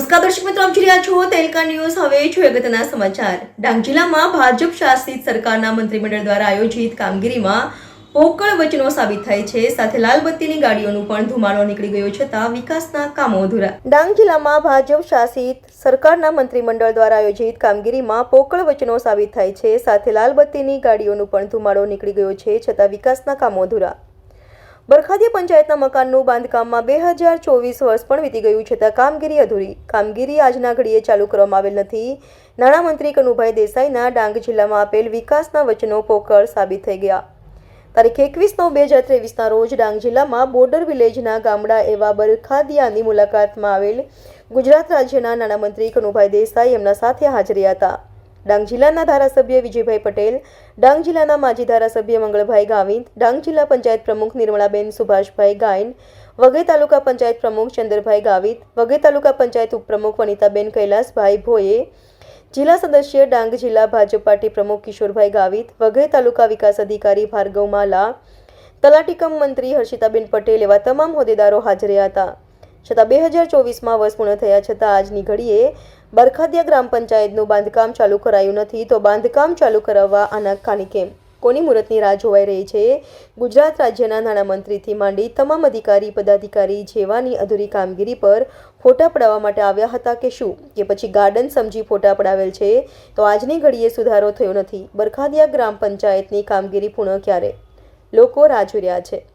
નમસ્કાર દર્શક મિત્રો, આપ જોઈ રહ્યા છો તેલકા ન્યૂઝ. હવે છું અગત્યના સમાચાર. ડાંગ જિલ્લામાં ભાજપ શાસિત સરકારના મંત્રીમંડળ દ્વારા આયોજિત કામગીરીમાં પોકળ વચનો સાબિત થાય છે. સાથે લાલ બત્તીની ગાડીઓનું પણ ધુમાડો નીકળી ગયો છતાં વિકાસના કામો અધૂરા. ડાંગ જિલ્લામાં ભાજપ શાસિત સરકારના મંત્રીમંડળ દ્વારા આયોજિત કામગીરીમાં પોકળ વચનો સાબિત થાય છે. સાથે લાલ બત્તીની ગાડીઓનું પણ ધુમાડો નીકળી ગયો છે છતાં વિકાસના કામો અધૂરા. બરખાદિયા પંચાયતના મકાનનું બાંધકામમાં બે હજાર ચોવીસ વર્ષ પણ વીતી ગયું છતાં કામગીરી અધૂરી. કામગીરી આજના ઘડીએ ચાલુ કરવામાં આવેલ નથી. નાણામંત્રી કનુભાઈ દેસાઈના ડાંગ જિલ્લામાં આપેલ વિકાસના વચનો પોકળ સાબિત થઈ ગયા. તારીખ એકવીસ નવ બે હજાર ત્રેવીસના રોજ ડાંગ જિલ્લામાં બોર્ડર વિલેજના ગામડા એવા બરખાદિયાની મુલાકાતમાં આવેલ ગુજરાત રાજ્યના નાણામંત્રી કનુભાઈ દેસાઈ એમના સાથે હાજરી હતા. ડાંગ જિલ્લાના ધારાસભ્ય વિજયભાઈ પટેલ, ડાંગ જિલ્લાના માજી ધારાસભ્ય મંગળભાઈ ગાવિત ડાંગ જિલ્લા પંચાયત પ્રમુખ નિર્મળાબેન સુભાષભાઈ ગાયન, વઘઈ તાલુકા પંચાયત પ્રમુખ ચંદ્રભાઈ ગાવિત વઘઈ તાલુકા પંચાયત ઉપપ્રમુખ વનિતાબેન કૈલાસભાઈ ભોયે, જિલ્લા સદસ્ય ડાંગ જિલ્લા ભાજપ પાર્ટી પ્રમુખ કિશોરભાઈ ગાવિત વઘઈ તાલુકા વિકાસ અધિકારી ભાર્ગવ માલા તલાટીકમ મંત્રી હર્ષિતાબેન પટેલ એવા તમામ હોદ્દેદારો હાજર હતા. છતાં બે હજાર ચોવીસમાં વર્ષ પૂર્ણ થયા છતાં આજની ઘડીએ બરખાદિયા ગ્રામ પંચાયતનું બાંધકામ ચાલુ કરાયું નથી તો બાંધકામ ચાલુ કરાવવા આના કારણે કેમ કોની મુહૂર્તની રાહ જોવાઈ રહી છે? ગુજરાત રાજ્યના નાણામંત્રીથી માંડી તમામ અધિકારી, પદાધિકારી જેવાની અધૂરી કામગીરી પર ફોટા પડાવવા માટે આવ્યા હતા કે શું? કે પછી ગાર્ડન સમજી ફોટા પડાવેલ છે? તો આજની ઘડીએ સુધારો થયો નથી. બરખાદિયા ગ્રામ પંચાયતની કામગીરી પૂર્ણ ક્યારે? લોકો રાહ જોઈ રહ્યા છે.